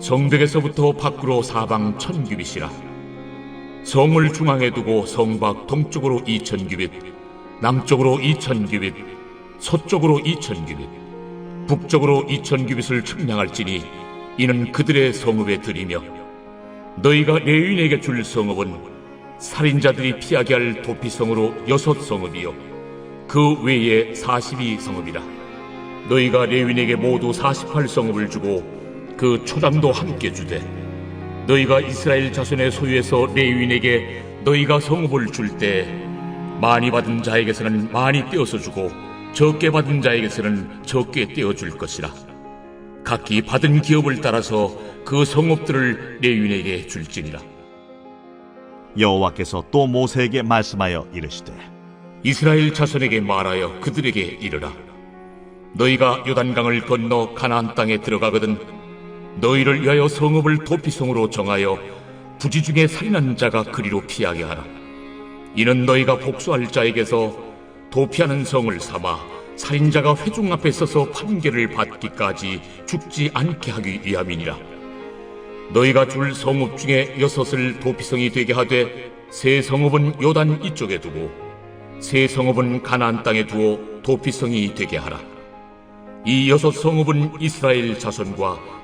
성벽에서부터 밖으로 사방 천 규빗이라. 성을 중앙에 두고 성밖 동쪽으로 이천 규빗 남쪽으로 2천 규빗, 서쪽으로 2천 규빗, 북쪽으로 2천 규빗을 측량할지니 이는 그들의 성읍에 들이며 너희가 레윈에게 줄 성읍은 살인자들이 피하게 할 도피성으로 여섯 성읍이요. 그 외에 42성읍이라. 너희가 레윈에게 모두 48성읍을 주고 그 초장도 함께 주되 너희가 이스라엘 자손의 소유에서 레윈에게 너희가 성읍을 줄 때 많이 받은 자에게서는 많이 떼어서 주고 적게 받은 자에게서는 적게 떼어 줄 것이라. 각기 받은 기업을 따라서 그 성읍들을 레윈에게 줄지니라. 여호와께서 또 모세에게 말씀하여 이르시되 이스라엘 자손에게 말하여 그들에게 이르라. 너희가 요단강을 건너 가나안 땅에 들어가거든 너희를 위하여 성읍을 도피성으로 정하여 부지 중에 살인한 자가 그리로 피하게 하라. 이는 너희가 복수할 자에게서 도피하는 성을 삼아 살인자가 회중 앞에 서서 판결을 받기까지 죽지 않게 하기 위함이니라. 너희가 줄 성읍 중에 여섯을 도피성이 되게 하되 세 성읍은 요단 이쪽에 두고 세 성읍은 가나안 땅에 두어 도피성이 되게 하라. 이 여섯 성읍은 이스라엘 자손과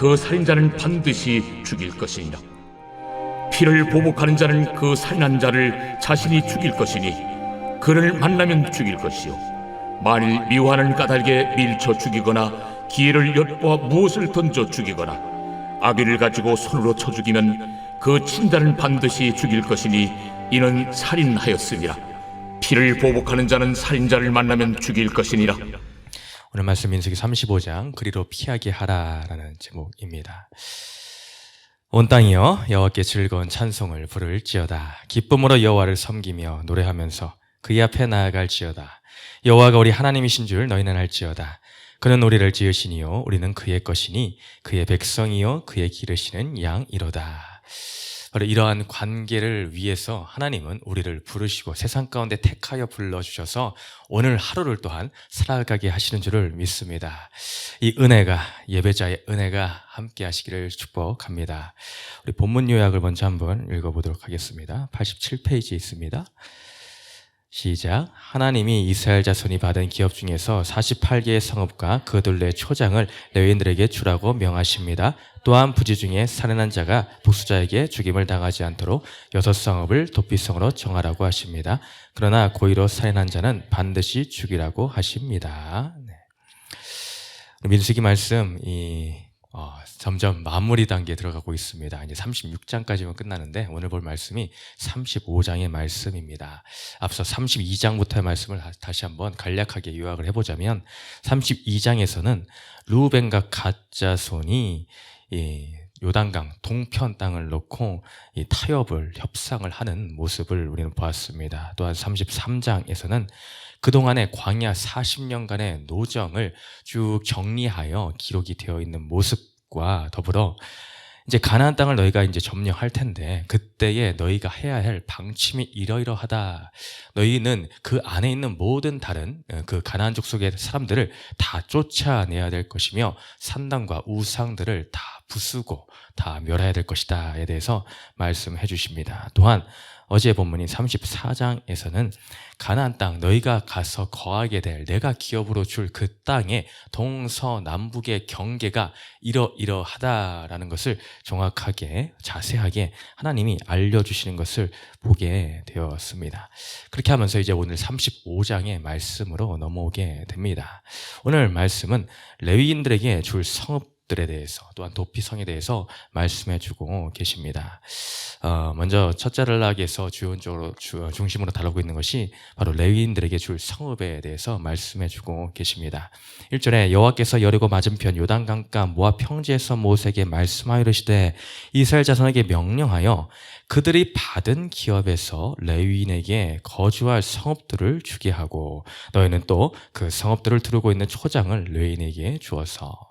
그 살인자는 반드시 죽일 것이니라. 피를 보복하는 자는 그 살인한 자를 자신이 죽일 것이니 그를 만나면 죽일 것이요. 만일 미워하는 까닭에 밀쳐 죽이거나 기회를 엿보아 무엇을 던져 죽이거나 아기를 가지고 손으로 쳐 죽이면 그 친자는 반드시 죽일 것이니 이는 살인하였음이라. 피를 보복하는 자는 살인자를 만나면 죽일 것이니라 오늘 말씀 민수기 35장 그리로 피하게 하라라는 제목입니다. 온 땅이여 여호와께 즐거운 찬송을 부를지어다. 기쁨으로 여호와를 섬기며 노래하면서 그의 앞에 나아갈지어다. 여호와가 우리 하나님이신 줄 너희는 알지어다. 그는 우리를 지으시니요 우리는 그의 것이니 그의 백성이요 그의 기르시는 양이로다 바로 이러한 관계를 위해서 하나님은 우리를 부르시고 세상 가운데 택하여 불러주셔서 오늘 하루를 또한 살아가게 하시는 줄을 믿습니다. 이 은혜가, 예배자의 은혜가 함께 하시기를 축복합니다. 우리 본문 요약을 먼저 한번 읽어보도록 하겠습니다. 87페이지에 있습니다. 시작. 하나님이 이스라엘 자손이 받은 기업 중에서 48개의 성읍과 그들의 초장을 레위인들에게 주라고 명하십니다. 또한 부지 중에 살인한 자가 복수자에게 죽임을 당하지 않도록 여섯 성읍을 도피성으로 정하라고 하십니다. 그러나 고의로 살인한 자는 반드시 죽이라고 하십니다. 네. 민수기 말씀 이 어, 점점 마무리 단계에 들어가고 있습니다. 이제 36장까지만 끝나는데 오늘 볼 말씀이 35장의 말씀입니다. 앞서 32장부터의 말씀을 다시 한번 간략하게 요약을 해보자면 32장에서는 루벤과 가짜손이 이 요단강 동편 땅을 놓고 이 타협을 협상을 하는 모습을 우리는 보았습니다. 또한 33장에서는 그동안의 광야 40년간의 노정을 쭉 정리하여 기록이 되어 있는 모습 과 더불어 이제 가나안 땅을 너희가 이제 점령할 텐데 그때에 너희가 해야 할 방침이 이러이러하다. 너희는 그 안에 있는 모든 다른 어, 그 가나안 족속의 사람들을 다 쫓아내야 될 것이며 산당과 우상들을 다 부수고 다 멸해야 될 것이다에 대해서 말씀해 주십니다. 또한 어제 본문인 34장에서는 가나안 땅 너희가 가서 거하게 될 내가 기업으로 줄 그 땅의 동서남북의 경계가 이러이러하다라는 것을 정확하게 자세하게 하나님이 알려주시는 것을 보게 되었습니다. 그렇게 하면서 이제 오늘 35장의 말씀으로 넘어오게 됩니다. 오늘 말씀은 레위인들에게 줄 성읍 들에 대해서 또한 도피성에 대해서 말씀해주고 계십니다. 어, 먼저 첫째 락에서 주요적으로 주- 중심으로 다루고 있는 것이 바로 레위인들에게 줄 성읍에 대해서 말씀해주고 계십니다. 1절에 여호와께서 여리고 맞은편 요단강가 모압 평지에서 모세에게 말씀하여 이르시되 이스라엘 자손에게 명령하여 그들이 받은 기업에서 레위인에게 거주할 성읍들을 주게 하고 너희는 또 그 성읍들을 두르고 있는 초장을 레위인에게 주어서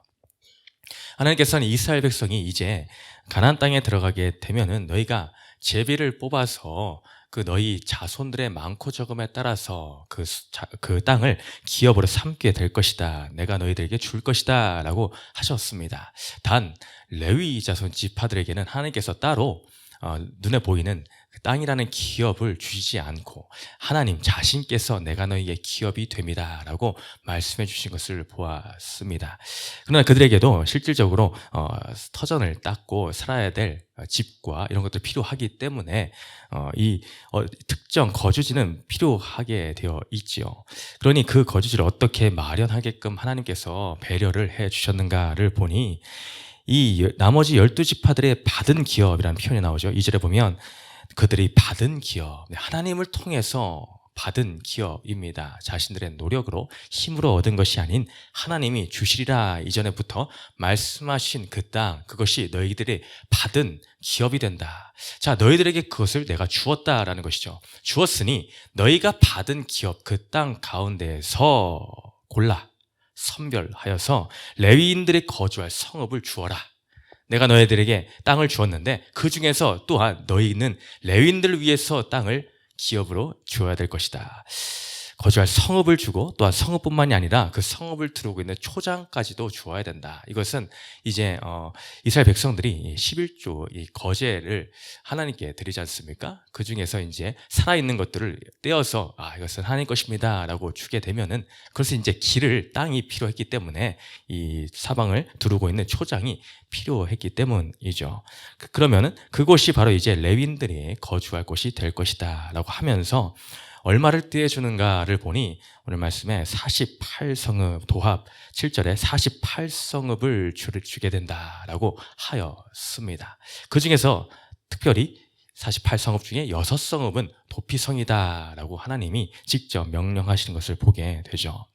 하나님께서는 이스라엘 백성이 이제 가나안 땅에 들어가게 되면은 너희가 제비를 뽑아서 그 너희 자손들의 많고 적음에 따라서 그, 수- 자- 그 땅을 기업으로 삼게 될 것이다. 내가 너희들에게 줄 것이다. 라고 하셨습니다. 단, 레위 자손 지파들에게는 하나님께서 따로 어, 눈에 보이는 그 땅이라는 기업을 주시지 않고 하나님 자신께서 내가 너희의 기업이 됩니다. 라고 말씀해 주신 것을 보았습니다. 그러나 그들에게도 실질적으로 어, 터전을 닦고 살아야 될 어, 집과 이런 것들 필요하기 때문에 어, 이 어, 특정 거주지는 필요하게 되어 있지요. 그러니 그 거주지를 어떻게 마련하게끔 하나님께서 배려를 해 주셨는가를 보니 이 여- 나머지 열두 지파들의 받은 기업이라는 표현이 나오죠. 이절에 보면 그들이 받은 기업, 네, 하나님을 통해서 받은 기업입니다. 자신들의 노력으로 힘으로 얻은 것이 아닌 하나님이 주시리라 이전에부터 말씀하신 그 땅, 그것이 너희들이 받은 기업이 된다. 자, 너희들에게 그것을 내가 주었다라는 것이죠. 주었으니 너희가 받은 기업, 그 땅 가운데에서 골라 선별하여서 레위인들이 거주할 성읍을 주어라. 내가 너희들에게 땅을 주었는데 그 중에서 또한 너희는 레위인들을 위해서 땅을 기업으로 주어야 될 것이다. 거주할 성읍을 주고 또한 성읍뿐만이 아니라 그 성읍을 두르고 있는 초장까지도 주어야 된다. 이것은 이제 어, 이스라엘 백성들이 이 11조 이 거제를 하나님께 드리지 않습니까? 그 중에서 이제 살아 있는 것들을 떼어서 아 이것은 하나님 것입니다라고 주게 되면은 그것은 이제 길을 땅이 필요했기 때문에 이 사방을 두르고 있는 초장이 필요했기 때문이죠. 그- 그러면은 그곳이 바로 이제 레윈들이 거주할 곳이 될 것이다라고 하면서 얼마를 떼주는가를 보니 오늘 말씀에 48성읍 도합 7절에 48성읍을 주를 주게 된다라고 하였습니다. 그 중에서 특별히 48성읍 중에 6성읍은 도피성이다라고 하나님이 직접 명령하시는 것을 보게 되죠.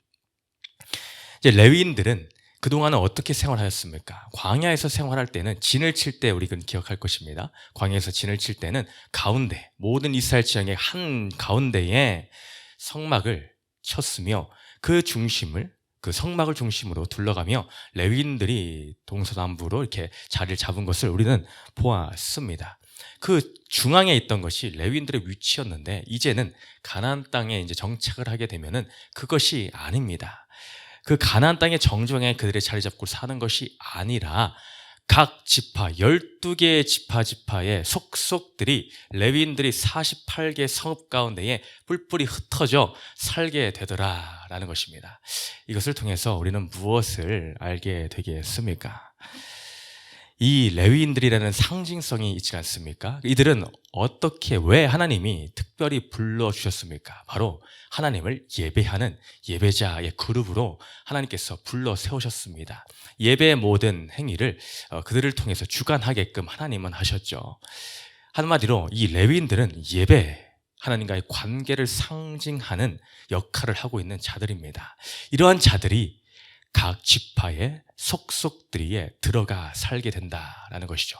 이제 레위인들은 그동안은 어떻게 생활하였습니까? 광야에서 생활할 때는 진을 칠 때 우리는 기억할 것입니다. 광야에서 진을 칠 때는 가운데 모든 이스라엘 지역의 한 가운데에 성막을 쳤으며 그 중심을 그 성막을 중심으로 둘러가며 레위인들이 동서남북으로 이렇게 자리를 잡은 것을 우리는 보았습니다. 그 중앙에 있던 것이 레위인들의 위치였는데 이제는 가나안 땅에 이제 정착을 하게 되면은 그것이 아닙니다. 그 가나안 땅의 정중에 그들의 자리 잡고 사는 것이 아니라 각 지파 12개의 지파 지파의 속속들이 레위인들이 48개 성읍 가운데에 뿔뿔이 흩어져 살게 되더라라는 것입니다. 이것을 통해서 우리는 무엇을 알게 되겠습니까? 이 레위인들이라는 상징성이 있지 않습니까? 이들은 어떻게 왜 하나님이 특별히 불러 주셨습니까? 바로 하나님을 예배하는 예배자의 그룹으로 하나님께서 불러 세우셨습니다. 예배의 모든 행위를 어, 그들을 통해서 주관하게끔 하나님은 하셨죠. 한마디로 이 레위인들은 예배 하나님과의 관계를 상징하는 역할을 하고 있는 자들입니다. 이러한 자들이 각 지파의 속속들이에 들어가 살게 된다라는 것이죠.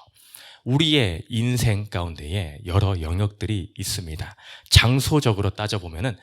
우리의 인생 가운데에 여러 영역들이 있습니다. 장소적으로 따져보면은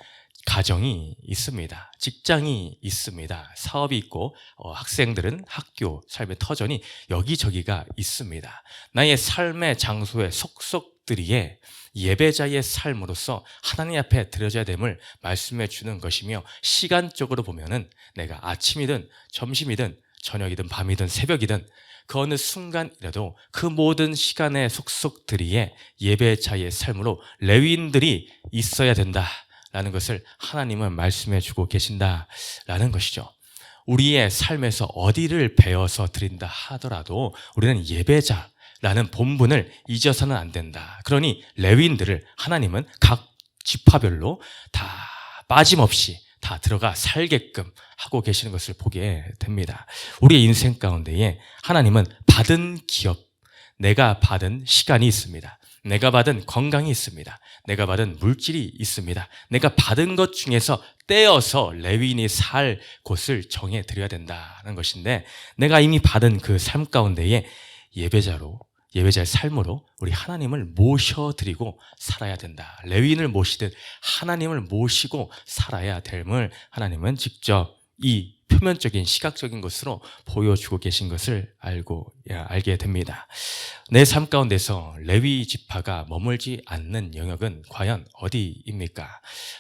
가정이 있습니다. 직장이 있습니다. 사업이 있고 어, 학생들은 학교, 삶의 터전이 여기저기가 있습니다. 나의 삶의 장소의 속속 들이에 예배자의 삶으로서 하나님 앞에 드려져야 됨을 말씀해 주는 것이며 시간적으로 보면은 내가 아침이든 점심이든 저녁이든 밤이든 새벽이든 그 어느 순간이라도 그 모든 시간의 속속들이에 예배자의 삶으로 레위인들이 있어야 된다라는 것을 하나님은 말씀해 주고 계신다라는 것이죠. 우리의 삶에서 어디를 배워서 드린다 하더라도 우리는 예배자 라는 본분을 잊어서는 안 된다. 그러니 레위인들을 하나님은 각 지파별로 다 빠짐없이 다 들어가 살게끔 하고 계시는 것을 보게 됩니다. 우리의 인생 가운데에 하나님은 받은 기업, 내가 받은 시간이 있습니다. 내가 받은 건강이 있습니다. 내가 받은 물질이 있습니다. 내가 받은 것 중에서 떼어서 레위인이 살 곳을 정해 드려야 된다는 것인데 내가 이미 받은 그 삶 가운데에 예배자로 예배자의 삶으로 우리 하나님을 모셔드리고 살아야 된다. 레위인을 모시듯 하나님을 모시고 살아야 됨을 하나님은 직접 이 표면적인 시각적인 것으로 보여주고 계신 것을 알고 예, 알게 됩니다. 내 삶 가운데서 레위 지파가 머물지 않는 영역은 과연 어디입니까?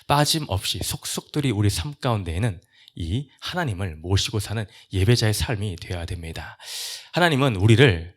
빠짐없이 속속들이 우리 삶 가운데에는 이 하나님을 모시고 사는 예배자의 삶이 되어야 됩니다. 하나님은 우리를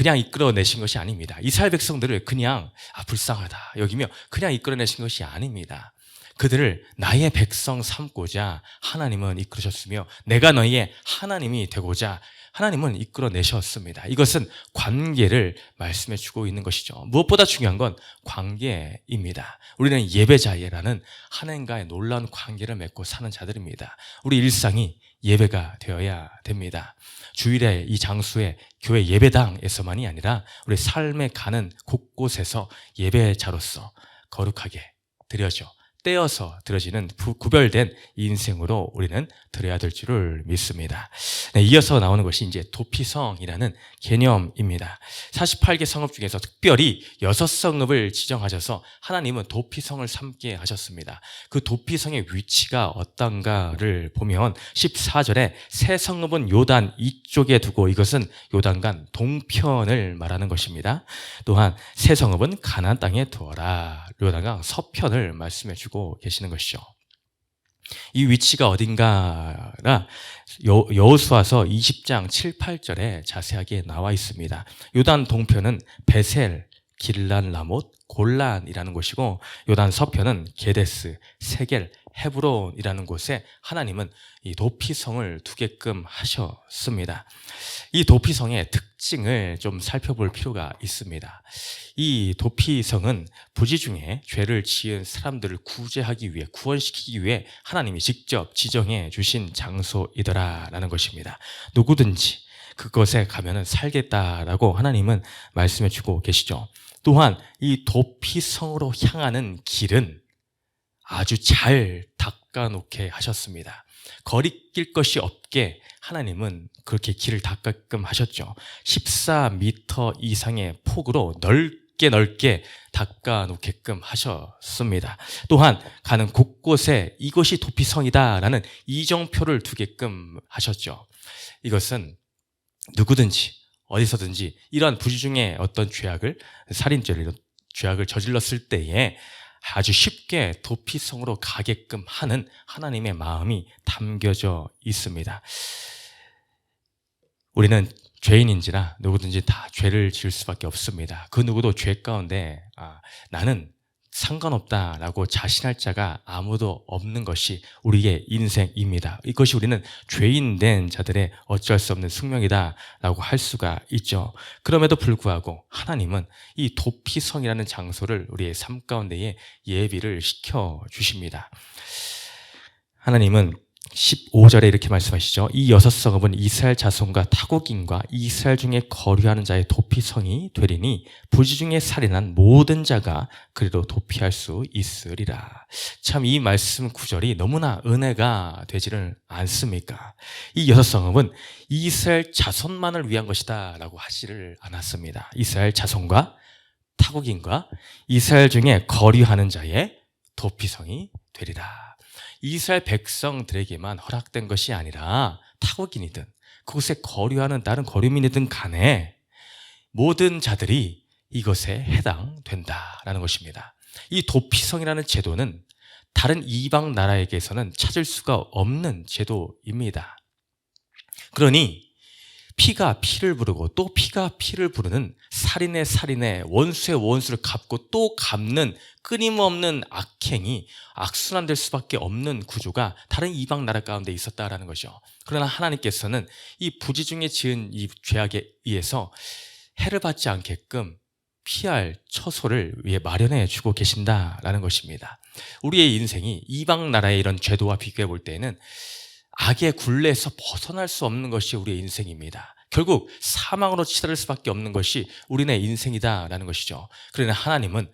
그냥 이끌어내신 것이 아닙니다. 이스라엘 백성들을 그냥 아 불쌍하다 여기며 그냥 이끌어내신 것이 아닙니다. 그들을 나의 백성 삼고자 하나님은 이끌으셨으며 내가 너희의 하나님이 되고자 하나님은 이끌어내셨습니다. 이것은 관계를 말씀해 주고 있는 것이죠. 무엇보다 중요한 건 관계입니다. 우리는 예배자예라는 하나님과의 놀라운 관계를 맺고 사는 자들입니다. 우리 일상이 예배가 되어야 됩니다. 주일에 이 장소에 교회 예배당에서만이 아니라 우리 삶에 가는 곳곳에서 예배자로서 거룩하게 드려져 떼어서 부- 구별된 인생으로 우리는 드려야 될 줄을 믿습니다. 네, 이어서 나오는 것이 이제 도피성이라는 개념입니다. 48개 성읍 중에서 특별히 여섯 성읍을 지정하셔서 하나님은 도피성을 삼게 하셨습니다. 그 도피성의 위치가 어떤가를 보면 14절에 새 성읍은 요단 이쪽에 두고 이것은 요단간 동편을 말하는 것입니다. 또한 새 성읍은 가나안 땅에 두어라. 요단강 서편을 말씀해 주고 계시는 것이죠. 이 위치가 어딘가가 여, 여호수아서 20장 7, 8절에 자세하게 나와 있습니다. 요단 동편은 베셀, 길란 라못, 골란이라는 곳이고 요단 서편은 게데스, 세겔, 헤브론이라는 곳에 하나님은 이 도피성을 두게끔 하셨습니다. 이 도피성의 특징을 좀 살펴볼 필요가 있습니다. 이 도피성은 부지 중에 죄를 지은 사람들을 구제하기 위해 구원시키기 위해 하나님이 직접 지정해 주신 장소이더라라는 것입니다. 누구든지 그것에 가면은 살겠다라고 하나님은 말씀해 주고 계시죠. 또한 이 도피성으로 향하는 길은 아주 잘 닦아놓게 하셨습니다. 거리낄 것이 없게 하나님은 그렇게 길을 닦게끔 하셨죠. 14m 이상의 폭으로 넓게 넓게 닦아놓게끔 하셨습니다. 또한 가는 곳곳에 이것이 도피성이다라는 이정표를 두게끔 하셨죠. 이것은 누구든지 어디서든지 이러한 부지 중에 어떤 죄악을 살인죄를 죄악을 저질렀을 때에 아주 쉽게 도피성으로 가게끔 하는 하나님의 마음이 담겨져 있습니다. 우리는 죄인인지라 누구든지 다 죄를 지을 수밖에 없습니다. 그 누구도 죄 가운데 아, 나는 상관없다라고 자신할 자가 아무도 없는 것이 우리의 인생입니다. 이것이 우리는 죄인 된 자들의 어쩔 수 없는 숙명이다라고 할 수가 있죠. 그럼에도 불구하고 하나님은 이 도피성이라는 장소를 우리의 삶 가운데에 예비를 시켜 주십니다. 하나님은 15절에 이렇게 말씀하시죠. 이 여섯 성읍은 이스라엘 자손과 타국인과 이스라엘 중에 거류하는 자의 도피성이 되리니 부지 중에 살인한 모든 자가 그리로 도피할 수 있으리라. 참 이 말씀 구절이 너무나 은혜가 되지를 않습니까? 이 여섯 성읍은 이스라엘 자손만을 위한 것이다라고 하지를 않았습니다. 이스라엘 자손과 타국인과 이스라엘 중에 거류하는 자의 도피성이 되리라. 이스라엘 백성들에게만 허락된 것이 아니라 타국인이든 그곳에 거류하는 다른 거류민이든 간에 모든 자들이 이것에 해당된다라는 것입니다. 이 도피성이라는 제도는 다른 이방 나라에게서는 찾을 수가 없는 제도입니다. 그러니 피가 피를 부르고 또 피가 피를 부르는 살인의 살인의 원수의 원수를 갚고 또 갚는 끊임없는 악행이 악순환될 수밖에 없는 구조가 다른 이방 나라 가운데 있었다라는 거죠. 그러나 하나님께서는 이 부지 중에 지은 이 죄악에 의해서 해를 받지 않게끔 피할 처소를 위해 마련해 주고 계신다라는 것입니다. 우리의 인생이 이방 나라의 이런 죄도와 비교해 볼 때에는 악의 굴레에서 벗어날 수 없는 것이 우리의 인생입니다. 결국 사망으로 치달을 수밖에 없는 것이 우리네 인생이다라는 것이죠. 그러나 하나님은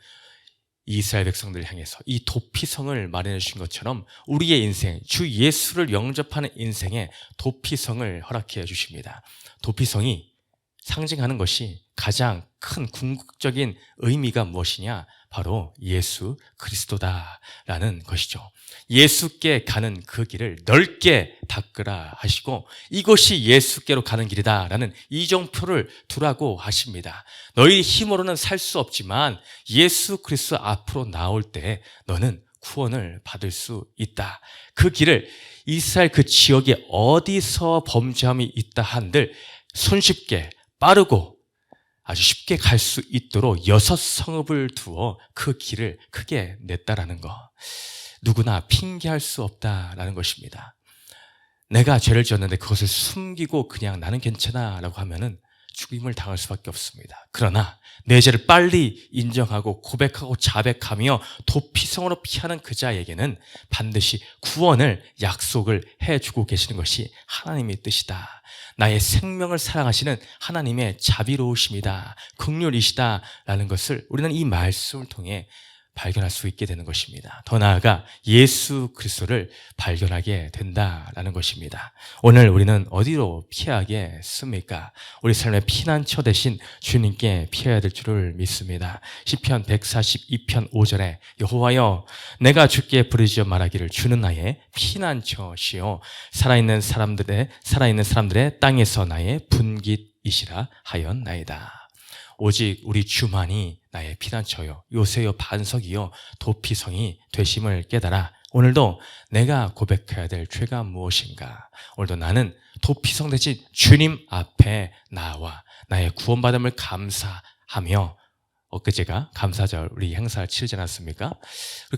이스라엘 백성들을 향해서 이 도피성을 마련해 주신 것처럼 우리의 인생, 주 예수를 영접하는 인생에 도피성을 허락해 주십니다. 도피성이 상징하는 것이 가장 큰 궁극적인 의미가 무엇이냐? 바로 예수 그리스도다라는 것이죠. 예수께 가는 그 길을 넓게 닦으라 하시고 이것이 예수께로 가는 길이다라는 이정표를 두라고 하십니다. 너희 힘으로는 살 수 없지만 예수 그리스도 앞으로 나올 때 너는 구원을 받을 수 있다. 그 길을 이스라엘 그 지역에 어디서 범죄함이 있다 한들 손쉽게 빠르고 아주 쉽게 갈 수 있도록 여섯 성읍을 두어 그 길을 크게 냈다라는 거. 누구나 핑계할 수 없다라는 것입니다. 내가 죄를 지었는데 그것을 숨기고 그냥 나는 괜찮아 라고 하면은 죽임을 당할 수밖에 없습니다. 그러나 내 죄를 빨리 인정하고 고백하고 자백하며 도피성으로 피하는 그 자에게는 반드시 구원을 약속을 해주고 계시는 것이 하나님의 뜻이다. 나의 생명을 사랑하시는 하나님의 자비로우심이다. 극률이시다라는 것을 우리는 이 말씀을 통해 발견할 수 있게 되는 것입니다. 더 나아가 예수 그리스도를 발견하게 된다라는 것입니다. 오늘 우리는 어디로 피하겠습니까? 우리 삶의 피난처 대신 주님께 피해야 될 줄을 믿습니다. 시편 142편 5절에 여호와여 내가 주께 부르짖어 말하기를 주는 나의 피난처시요 살아있는 사람들의 살아있는 사람들의 땅에서 나의 분깃이시라 하였나이다. 오직 우리 주만이 나의 피난처요. 요새요 반석이요. 도피성이 되심을 깨달아 오늘도 내가 고백해야 될 죄가 무엇인가? 오늘도 나는 도피성 대신 주님 앞에 나와 나의 구원받음을 감사하며 엊그제가 감사절 우리 행사를 치르지 않았습니까?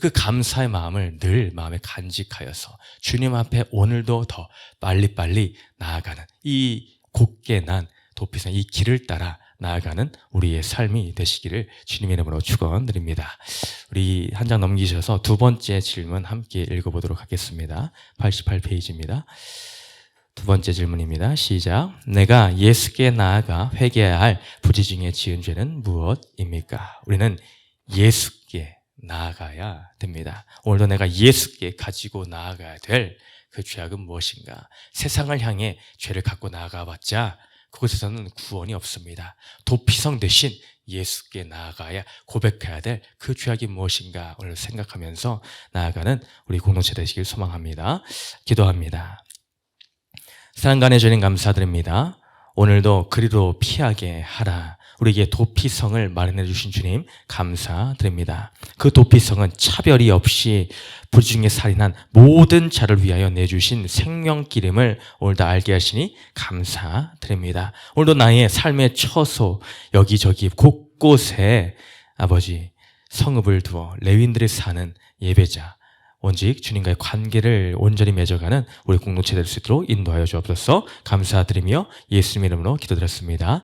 그 감사의 마음을 늘 마음에 간직하여서 주님 앞에 오늘도 더 빨리빨리 나아가는 이 곧게 난 도피성 이 길을 따라 나아가는 우리의 삶이 되시기를 주님의 이름으로 축원드립니다. 우리 한 장 넘기셔서 두 번째 질문 함께 읽어보도록 하겠습니다. 88페이지입니다. 두 번째 질문입니다. 시작. 내가 예수께 나아가 회개해야 할 부지 중에 지은 죄는 무엇입니까? 우리는 예수께 나아가야 됩니다. 오늘도 내가 예수께 가지고 나아가야 될 그 죄악은 무엇인가? 세상을 향해 죄를 갖고 나아가봤자 그곳에서는 구원이 없습니다. 도피성 대신 예수께 나아가야 고백해야 될 그 죄악이 무엇인가 오늘 생각하면서 나아가는 우리 공동체 되시길 소망합니다. 기도합니다. 사랑간의 주님 감사드립니다. 오늘도 그리로 피하게 하라. 우리에게 도피성을 마련해 주신 주님 감사드립니다. 그 도피성은 차별이 없이 부중에 살인한 모든 자를 위하여 내주신 생명기름을 오늘도 알게 하시니 감사드립니다. 오늘도 나의 삶의 처소 여기저기 곳곳에 아버지 성읍을 두어 레윈들이 사는 예배자 원직 주님과의 관계를 온전히 맺어가는 우리 공동체 될 수 있도록 인도하여 주옵소서 감사드리며 예수님 이름으로 기도드렸습니다.